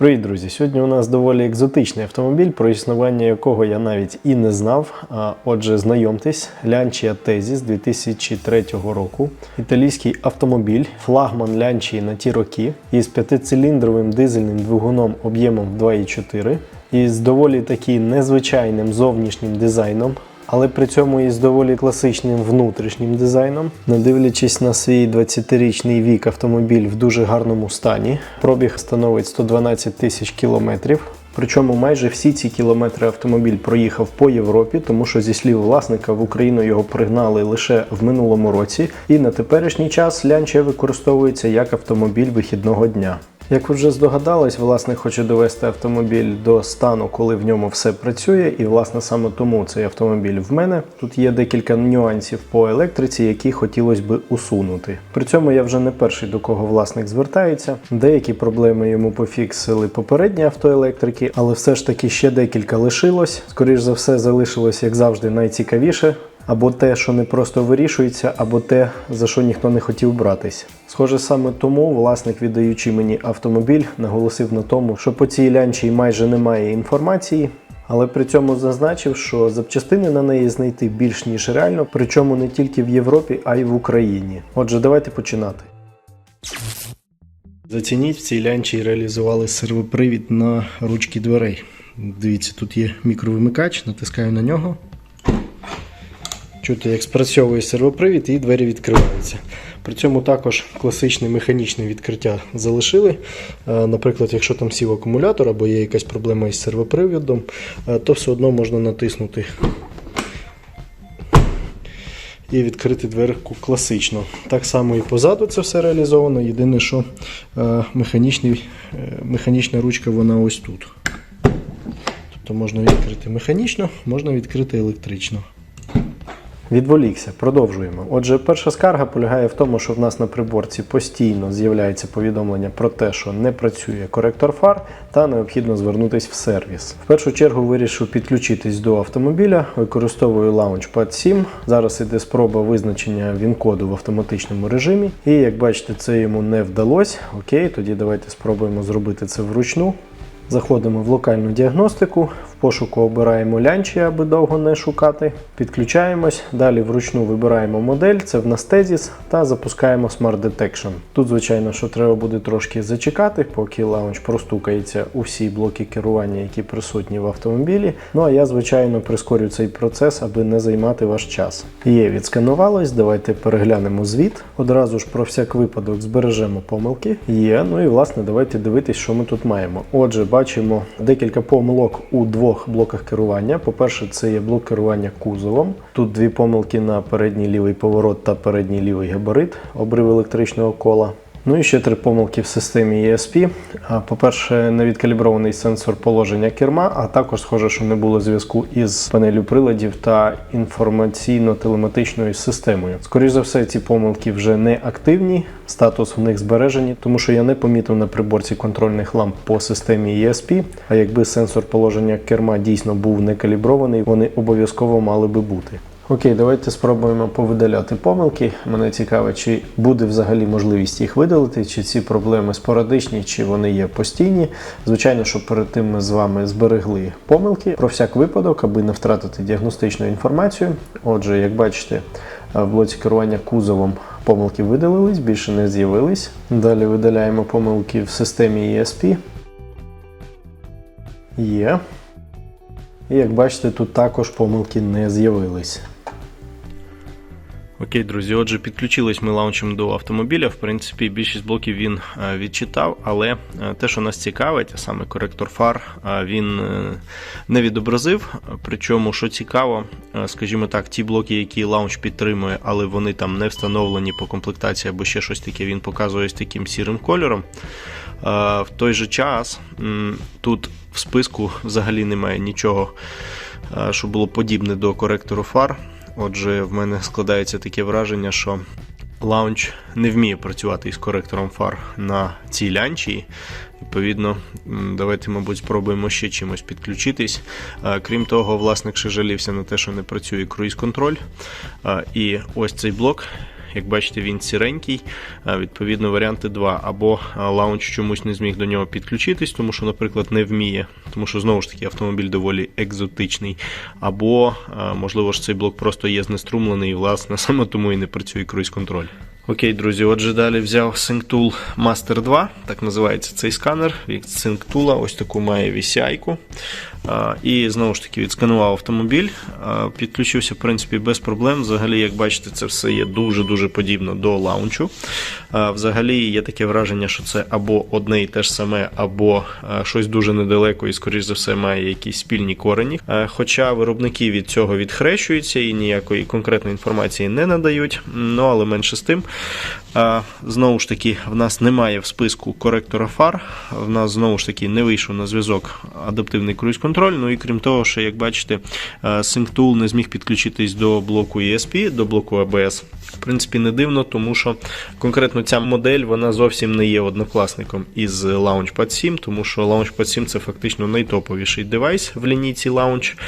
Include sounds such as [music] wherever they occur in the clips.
Привіт, друзі! Сьогодні у нас доволі екзотичний автомобіль, про існування якого я навіть і не знав. Отже, знайомтесь, Lancia Tezis 2003 року. Італійський автомобіль, флагман Lancia на ті роки із п'ятициліндровим дизельним двигуном об'ємом 2,4 і з доволі таки незвичайним зовнішнім дизайном. Але при цьому із доволі класичним внутрішнім дизайном, не дивлячись на свій 20-річний вік, автомобіль в дуже гарному стані. Пробіг становить 112 тисяч кілометрів. Причому майже всі ці кілометри автомобіль проїхав по Європі, тому що зі слів власника в Україну його пригнали лише в минулому році, і на теперішній час Lancia використовується як автомобіль вихідного дня. Як ви вже здогадались, власник хоче довести автомобіль до стану, коли в ньому все працює, і власне саме тому цей автомобіль в мене. Тут є декілька нюансів по електриці, які хотілося би усунути. При цьому я вже не перший до кого власник звертається. Деякі проблеми йому пофіксили попередні автоелектрики, але все ж таки ще декілька лишилось. Скоріш за все, залишилось, як завжди, найцікавіше. Або те, що не просто вирішується, або те, за що ніхто не хотів братись. Схоже, саме тому власник, віддаючи мені автомобіль, наголосив на тому, що по цій лянчі майже немає інформації, але при цьому зазначив, що запчастини на неї знайти більш ніж реально, причому не тільки в Європі, а й в Україні. Отже, давайте починати. Зацініть, в цій лянчі реалізували сервопривід на ручки дверей. Дивіться, тут є мікровимикач, натискаю на нього. Чути, як спрацьовує сервопривід і двері відкриваються. При цьому також класичне механічне відкриття залишили. Е, Наприклад, якщо там сів акумулятор або є якась проблема із сервоприводом, е, то все одно можна натиснути і відкрити дверку класично. Так само і позаду це все реалізовано. Єдине, що е, механічна ручка вона ось тут. Тобто можна відкрити механічно, можна відкрити електрично. Відволікся, продовжуємо. Отже, перша скарга полягає в тому, що в нас на приборці постійно з'являється повідомлення про те, що не працює коректор фар та необхідно звернутися в сервіс. В першу чергу вирішив підключитись до автомобіля, використовую Launchpad 7. Зараз іде спроба визначення він-коду в автоматичному режимі. І як бачите, це йому не вдалося. Окей, тоді давайте спробуємо зробити це вручну. Заходимо в локальну діагностику, пошуку обираємо лянчі, аби довго не шукати. Підключаємось, далі вручну вибираємо модель, це в нас Tezis, та запускаємо Smart Detection. Тут, звичайно, що треба буде трошки зачекати, поки лаунч простукається у всі блоки керування, які присутні в автомобілі. Ну а я, звичайно, прискорю цей процес, аби не займати ваш час. Є, відсканувалось, давайте переглянемо звіт. Одразу ж про всяк випадок збережемо помилки. Є, ну і власне давайте дивитись, що ми тут маємо. Отже, бачимо декілька помилок у двох блоках керування. По-перше, це є блок керування кузовом. Тут дві помилки на передній лівий поворот та передній лівий габарит, обрив електричного кола. Ну і ще три помилки в системі ESP. По-перше, невідкалібрований сенсор положення керма, а також схоже, що не було зв'язку із панелю приладів та інформаційно-телематичною системою. Скоріше за все, ці помилки вже не активні, статус в них збережені, тому що я не помітив на приборці контрольних ламп по системі ESP. А якби сенсор положення керма дійсно був не калібрований, вони обов'язково мали би бути. Окей, давайте спробуємо повидаляти помилки. Мене цікаво, чи буде взагалі можливість їх видалити, чи ці проблеми спорадичні, чи вони є постійні. Звичайно, що перед тим ми з вами зберегли помилки про всяк випадок, аби не втратити діагностичну інформацію. Отже, як бачите, в блоці керування кузовом помилки видалились, більше не з'явились. Далі видаляємо помилки в системі ESP. Є. І як бачите, тут також помилки не з'явились. Окей, друзі, отже, підключились ми лаунчем до автомобіля. В принципі, більшість блоків він е, відчитав, але е, те, що нас цікавить, а саме коректор фар, е, він не відобразив. Причому, що цікаво, скажімо так, ті блоки, які лаунч підтримує, але вони там не встановлені по комплектації або ще щось таке, він показує з таким сірим кольором. В той же час тут в списку взагалі немає нічого, що було подібне до коректору фар. Отже, в мене складається таке враження, що лаунч не вміє працювати із коректором фар на цій лянчі. Відповідно, давайте, мабуть, спробуємо ще чимось підключитись. Е, Крім того, власник ще жалівся на те, що не працює круїз-контроль. Е, І ось цей блок, Як бачите, він сіренький, відповідно, варіанти два. Або лаунч чомусь не зміг до нього підключитись, тому що, наприклад, не вміє, тому що знову ж таки автомобіль доволі екзотичний. Або, можливо ж, цей блок просто є знеструмлений, і, власне, [laughs] саме тому і не працює круїз-контроль. Окей, друзі, отже, далі взяв SyncTool Master 2, так називається цей сканер. Від SyncTool ось таку має VCI-ку. І знову ж таки відсканував автомобіль, підключився в принципі без проблем. Взагалі, як бачите, це все є дуже-дуже подібно до лаунчу. Взагалі є таке враження, що це або одне і те ж саме, або щось дуже недалеко і, скоріш за все, має якісь спільні корені. Хоча виробники від цього відхрещуються і ніякої конкретної інформації не надають. Ну але менше з тим. Знову ж таки, в нас немає в списку коректора фар. В нас знову ж таки не вийшов на зв'язок адаптивний круїз-контроль. Ну і крім того, що як бачите, SyncTool не зміг підключитись до блоку ESP, до блоку ABS. В принципі, не дивно, тому що конкретно ця модель вона зовсім не є однокласником із Launchpad 7, тому що Launchpad 7 це фактично найтоповіший девайс в лінійці Launch.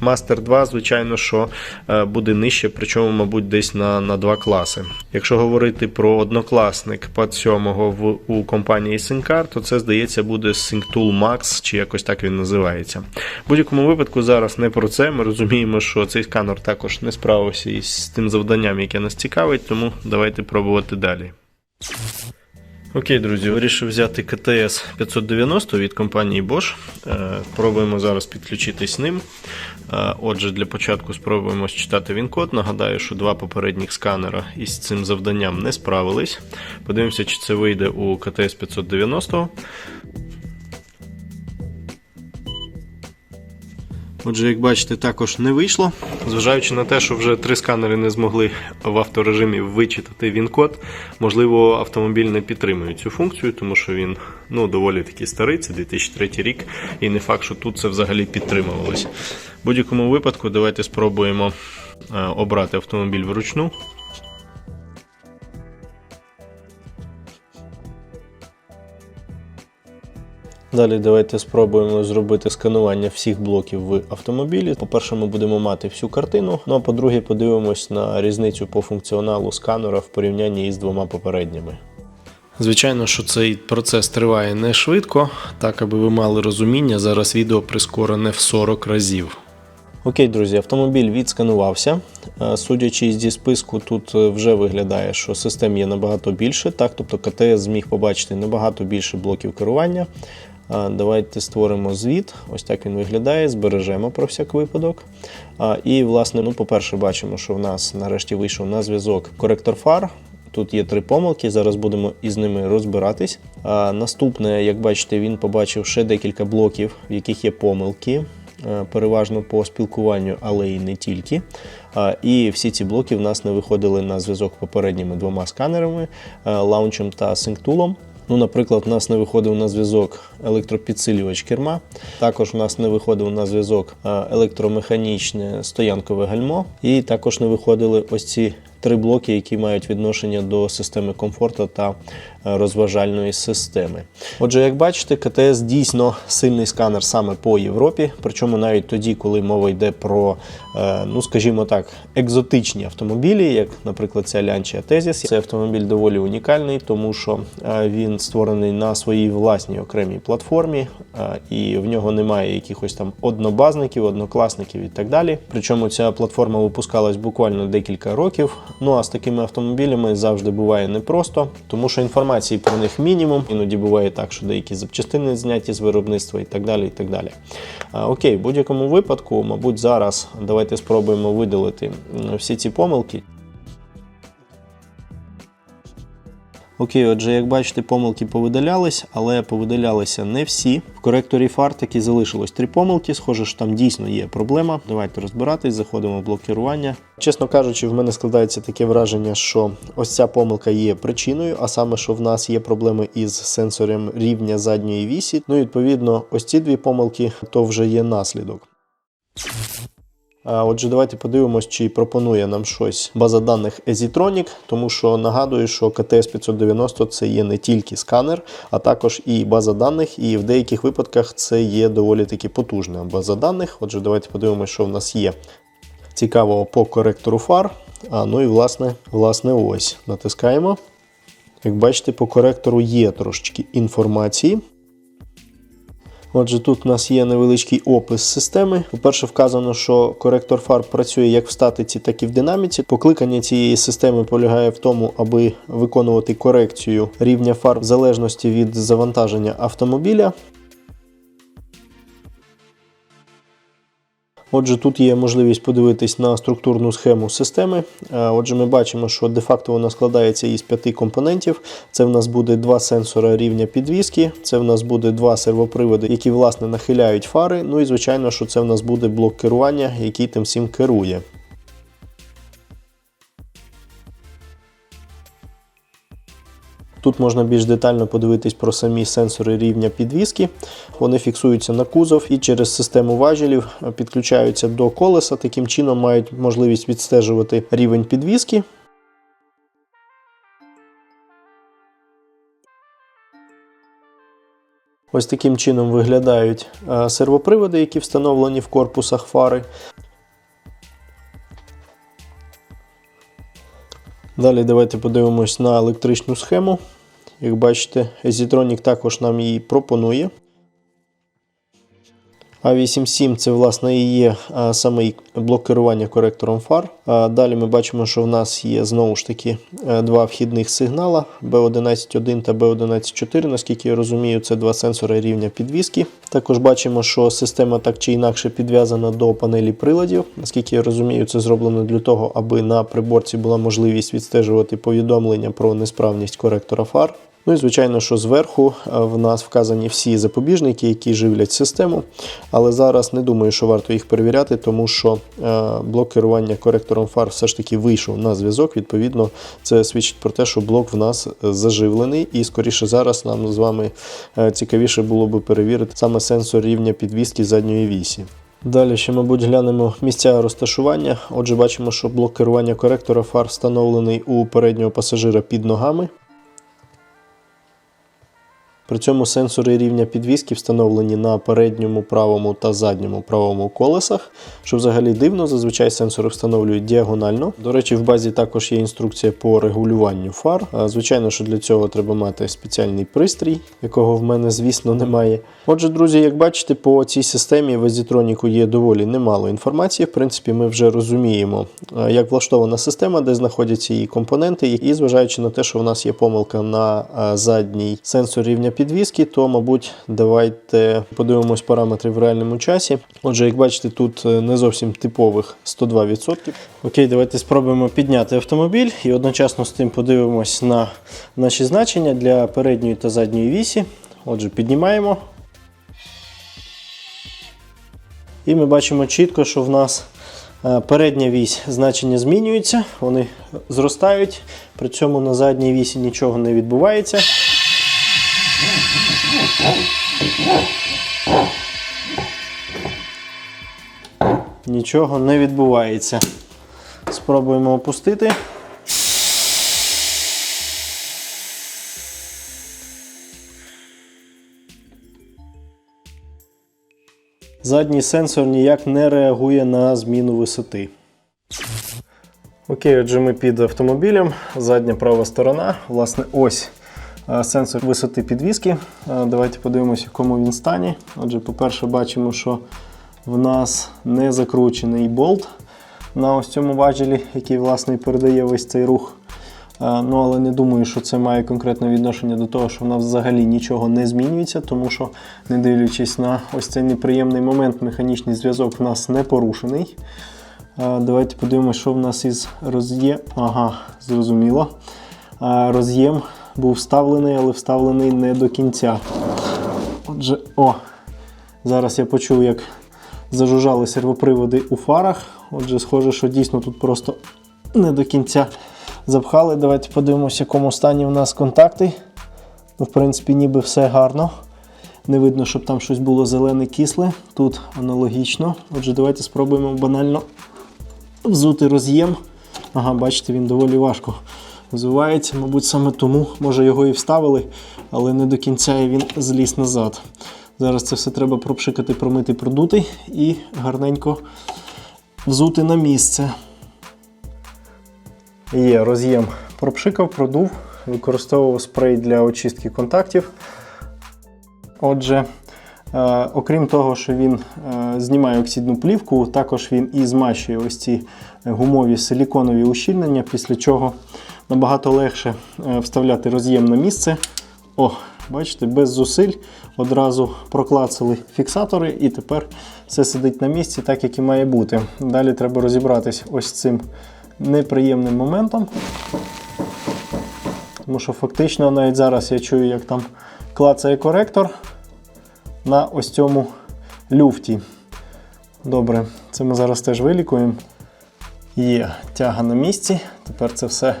Master 2, звичайно, що е, буде нижче, причому, мабуть, десь на, на два класи. Якщо говорити про однокласник пад 7 в, у компанії SyncCar, то це, здається, буде SyncTool Max, чи якось так він називається. В будь-якому випадку зараз не про це. Ми розуміємо, що цей сканер також не справився із тим завданням, яке нас цікавить, тому давайте пробувати далі. Окей, друзі, вирішив взяти КТС 590 від компанії Bosch. Е, Пробуємо зараз підключитись ним. Е, Отже, для початку спробуємо считати він-код. Нагадаю, що два попередніх сканера із цим завданням не справились. Подивимося, чи це вийде у КТС 590. Отже, як бачите, також не вийшло. Зважаючи на те, що вже три сканери не змогли в авторежимі вичитати він-код, можливо, автомобіль не підтримує цю функцію, тому що він ну, доволі таки старий, це 2003 рік, і не факт, що тут це взагалі підтримувалось. В будь-якому випадку, давайте спробуємо е, обрати автомобіль вручну. Далі давайте спробуємо зробити сканування всіх блоків в автомобілі. По-перше, ми будемо мати всю картину. Ну а по-друге, подивимось на різницю по функціоналу сканера в порівнянні із двома попередніми. Звичайно, що цей процес триває не швидко, так аби ви мали розуміння, зараз відео прискорене в 40 разів. Окей, друзі, автомобіль відсканувався. Е, Судячи зі списку, тут е, вже виглядає, що систем є набагато більше. Так, тобто КТС зміг побачити набагато більше блоків керування. Давайте створимо звіт. Ось так він виглядає, збережемо про всяк випадок. І, власне, ну, по-перше, бачимо, що в нас нарешті вийшов на зв'язок коректор фар. Тут є три помилки, зараз будемо із ними розбиратись. А, наступне, як бачите, він побачив ще декілька блоків, в яких є помилки, переважно по спілкуванню, але і не тільки. І всі ці блоки в нас не виходили на зв'язок попередніми двома сканерами лаунчем та синктулом. Ну, наприклад, у нас не виходив на зв'язок електропідсилювач керма. Також у нас не виходив на зв'язок е, електромеханічне стоянкове гальмо. І також не виходили ось ці три блоки, які мають відношення до системи комфорту та е, розважальної системи. Отже, як бачите, КТС дійсно сильний сканер саме по Європі, причому навіть тоді, коли мова йде про, е, ну скажімо так, екзотичні автомобілі, як, наприклад, ця Lancia Tezis. Цей автомобіль доволі унікальний, тому що е, він створений на своїй власній окремій платформі, і в нього немає якихось там однобазників, однокласників і так далі. Причому ця платформа випускалась буквально декілька років. Ну а з такими автомобілями завжди буває непросто, тому що інформації про них мінімум. Іноді буває так, що деякі запчастини зняті з виробництва і так далі. І так далі. А, окей, в будь-якому випадку, мабуть, зараз давайте спробуємо видалити всі ці помилки. Окей, отже, як бачите, помилки повидалялись, але повидалялися не всі. В коректорі фар таки залишилось три помилки. Схоже, що там дійсно є проблема. Давайте розбиратись, заходимо в блок керування. Чесно кажучи, в мене складається таке враження, що ось ця помилка є причиною, а саме, що в нас є проблеми із сенсором рівня задньої вісі. Ну, і, відповідно, ось ці дві помилки то вже є наслідок. Отже, давайте подивимось, чи пропонує нам щось база даних Ezitronic, тому що нагадую, що КТС 590 це є не тільки сканер, а також і база даних, і в деяких випадках це є доволі таки потужна база даних. Отже, давайте подивимось, що в нас є цікавого по коректору фар. А, ну і власне, власне, ось. Натискаємо. Як бачите, по коректору є трошечки інформації. Отже, тут у нас є невеличкий опис системи. По-перше, вказано, що коректор фарб працює як в статиці, так і в динаміці. Покликання цієї системи полягає в тому, аби виконувати корекцію рівня фарб в залежності від завантаження автомобіля. Отже, тут є можливість подивитись на структурну схему системи. Е, Отже, ми бачимо, що де-факто вона складається із п'яти компонентів. Це в нас буде два сенсора рівня підвіски, це в нас буде два сервоприводи, які власне нахиляють фари. Ну і звичайно, що це в нас буде блок керування, який тим всім керує. Тут можна більш детально подивитись про самі сенсори рівня підвіски. Вони фіксуються на кузов і через систему важелів підключаються до колеса. Таким чином мають можливість відстежувати рівень підвіски. Ось таким чином виглядають е, сервоприводи, які встановлені в корпусах фари. Далі давайте подивимось на електричну схему. Як бачите, Easytronic також нам її пропонує. А87 це власне і є а, самий блок керування коректором фар. Далі ми бачимо, що в нас є знову ж таки е, два вхідних сигнала B11.1 та B11.4. Наскільки я розумію, це два сенсори рівня підвіски. Також бачимо, що система так чи інакше підв'язана до панелі приладів. Наскільки я розумію, це зроблено для того, аби на приборці була можливість відстежувати повідомлення про несправність коректора фар. Ну і звичайно, що зверху е, в нас вказані всі запобіжники, які живлять систему. Але зараз не думаю, що варто їх перевіряти, тому що е, блок керування коректором фар все ж таки вийшов на зв'язок. Відповідно, це свідчить про те, що блок в нас е, заживлений, і скоріше зараз нам з вами цікавіше було би перевірити саме сенсор рівня підвіски задньої вісі. Далі ще, мабуть, глянемо місця розташування. Отже, бачимо, що блок керування коректора фар встановлений у переднього пасажира під ногами. При цьому сенсори рівня підвіски встановлені на передньому правому та задньому правому колесах, що взагалі дивно, зазвичай сенсори встановлюють діагонально. До речі, в базі також є інструкція по регулюванню фар. Звичайно, що для цього треба мати спеціальний пристрій, якого в мене, звісно, немає. Отже, друзі, як бачите, по цій системі в Easytronic є доволі немало інформації. В принципі, ми вже розуміємо, як влаштована система, де знаходяться її компоненти, і зважаючи на те, що в нас є помилка на задній сенсор рівня підвіски, то, мабуть, давайте подивимось параметри в реальному часі. Отже, як бачите, тут е, не зовсім типових 102%. Окей, давайте спробуємо підняти автомобіль і одночасно з тим подивимось на наші значення для передньої та задньої вісі. Отже, піднімаємо. І ми бачимо чітко, що в нас е, передня вісь значення змінюються, вони зростають, при цьому на задній вісі нічого не відбувається. Нічого не відбувається. Спробуємо опустити. Задній сенсор ніяк не реагує на зміну висоти. Окей, отже, ми під автомобілем. Задня права сторона. Власне, ось сенсор висоти підвіски. Е, Давайте подивимося, в якому він стані. Отже, по-перше, бачимо, що в нас не закручений болт на ось цьому важелі, який власне передає весь цей рух. Е, Ну, але не думаю, що це має конкретне відношення до того, що в нас взагалі нічого не змінюється, тому що, не дивлячись на ось цей неприємний момент, механічний зв'язок в нас не порушений. Е, Давайте подивимося, що в нас із роз'єм. Ага, зрозуміло. Е, Роз'єм був вставлений, але вставлений не до кінця. Отже, о, зараз я почув, як зажужжали сервоприводи у фарах. Отже, схоже, що дійсно тут просто не до кінця запхали. Давайте подивимося, в якому стані у нас контакти. Ну, в принципі, ніби все гарно. Не видно, щоб там щось було зелене кисле. Тут аналогічно. Отже, давайте спробуємо банально взути роз'єм. Ага, бачите, він доволі важко взувається. Мабуть, саме тому, може, його і вставили, але не до кінця і він зліз назад. Зараз це все треба пропшикати, промити, продути і гарненько взути на місце. Є роз'єм пропшикав, продув, використовував спрей для очистки контактів. Отже, е, окрім того, що він е, знімає оксидну плівку, також він і змащує ось ці гумові силіконові ущільнення, після чого набагато легше е, вставляти роз'єм на місце. О, бачите, без зусиль одразу проклацали фіксатори, і тепер все сидить на місці, так як і має бути. Далі треба розібратись ось цим неприємним моментом. Тому що фактично навіть зараз я чую, як там клацає коректор на ось цьому люфті. Добре, це ми зараз теж вилікуємо. Є тяга на місці, тепер це все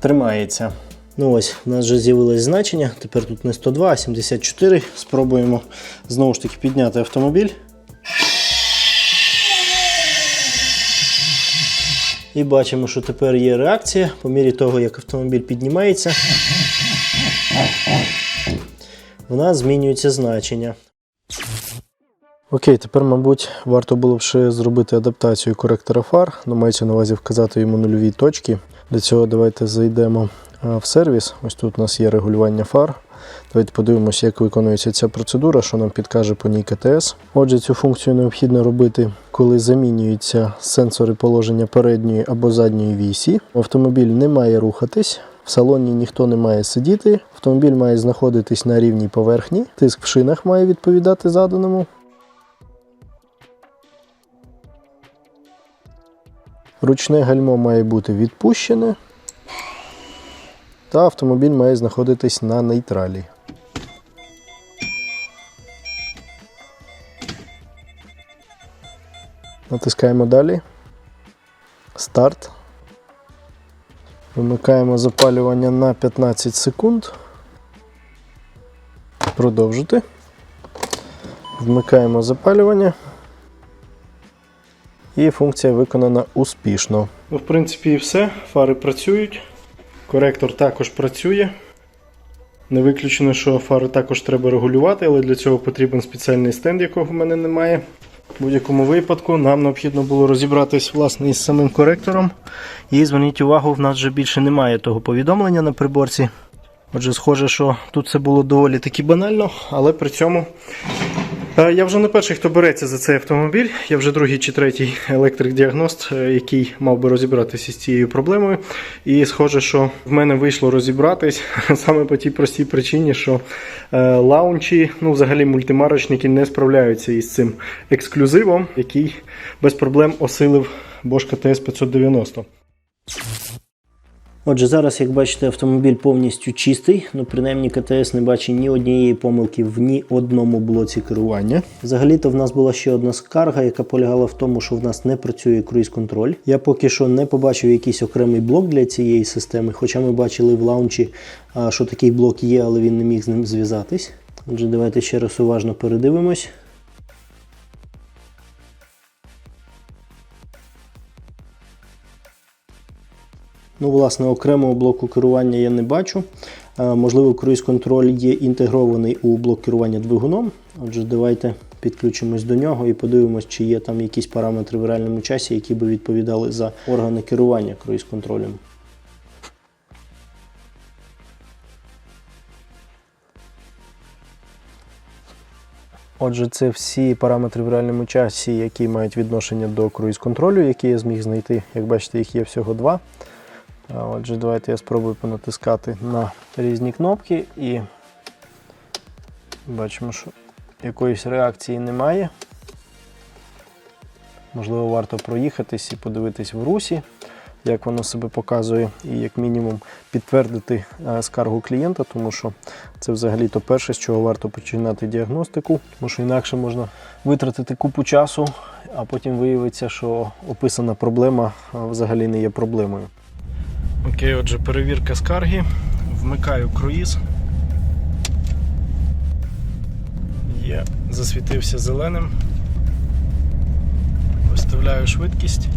тримається. Ну ось, у нас вже з'явилось значення. Тепер тут не 102, а 74. Спробуємо знову ж таки підняти автомобіль. І бачимо, що тепер є реакція по мірі того, як автомобіль піднімається. В нас змінюється значення. Окей, тепер, мабуть, варто було б ще зробити адаптацію коректора фар. Ну, мається на увазі вказати йому нульові точки. Для цього давайте зайдемо в сервіс. Ось тут у нас є регулювання фар. Давайте подивимося, як виконується ця процедура, що нам підкаже по ній КТС. Отже, цю функцію необхідно робити, коли замінюються сенсори положення передньої або задньої вісі. Автомобіль не має рухатись. В салоні ніхто не має сидіти, автомобіль має знаходитись на рівній поверхні, тиск в шинах має відповідати заданому. Ручне гальмо має бути відпущене, та автомобіль має знаходитись на нейтралі. Натискаємо далі. Старт. Вимикаємо запалювання на 15 секунд. Продовжити. Вмикаємо запалювання. І функція виконана успішно. Ну, в принципі, і все. Фари працюють. Коректор також працює. Не виключено, що фари також треба регулювати, але для цього потрібен спеціальний стенд, якого в мене немає. В будь-якому випадку нам необхідно було розібратись власне із самим коректором. І зверніть увагу, в нас вже більше немає того повідомлення на приборці. Отже, схоже, що тут це було доволі таки банально, але при цьому Я вже не перший, хто береться за цей автомобіль. Я вже другий чи третій електрик-діагност, е, який мав би розібратися з цією проблемою. І схоже, що в мене вийшло розібратись [laughs] саме по тій простій причині, що е, лаунчі, ну взагалі мультимарочники не справляються із цим ексклюзивом, який без проблем осилив Bosch KTS 590. Отже, зараз, як бачите, автомобіль повністю чистий. Ну, принаймні, КТС не бачить ні однієї помилки в ні одному блоці керування. Взагалі-то в нас була ще одна скарга, яка полягала в тому, що в нас не працює круїз-контроль. Я поки що не побачив якийсь окремий блок для цієї системи, хоча ми бачили в лаунчі, що такий блок є, але він не міг з ним зв'язатись. Отже, давайте ще раз уважно передивимось. Ну, власне, окремого блоку керування я не бачу. Е, Можливо, круїз-контроль є інтегрований у блок керування двигуном. Отже, давайте підключимось до нього і подивимось, чи є там якісь параметри в реальному часі, які би відповідали за органи керування круїз-контролем. Отже, це всі параметри в реальному часі, які мають відношення до круїз-контролю, які я зміг знайти. Як бачите, їх є всього два. Отже, давайте я спробую понатискати на різні кнопки і бачимо, що якоїсь реакції немає. Можливо, варто проїхатись і подивитись в русі, як воно себе показує, і як мінімум підтвердити е, скаргу клієнта, тому що це взагалі-то перше, з чого варто починати діагностику, тому що інакше можна витратити купу часу, а потім виявиться, що описана проблема взагалі не є проблемою. Окей, отже, перевірка скарги. Вмикаю круїз. Є, засвітився зеленим. Виставляю швидкість.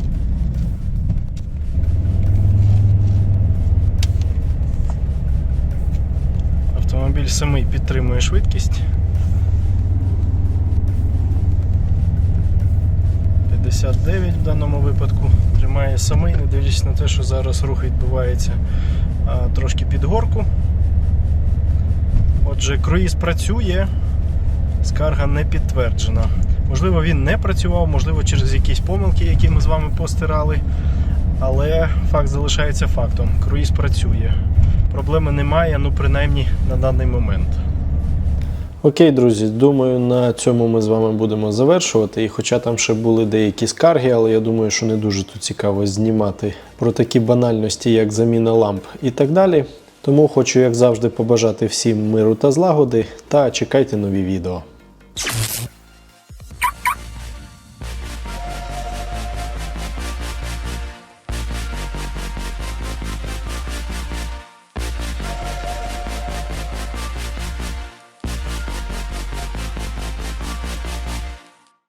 Автомобіль самий підтримує швидкість. 59 в даному випадку. Тримає самий, не дивлячись на те, що зараз рух відбувається а, трошки під горку. Отже, круїз працює, скарга не підтверджена. Можливо, він не працював, можливо, через якісь помилки, які ми з вами постирали. Але факт залишається фактом. Круїз працює. Проблеми немає, ну принаймні на даний момент. Окей, друзі, думаю, на цьому ми з вами будемо завершувати. І хоча там ще були деякі скарги, але я думаю, що не дуже тут цікаво знімати про такі банальності, як заміна ламп і так далі. Тому хочу, як завжди, побажати всім миру та злагоди та чекайте нові відео.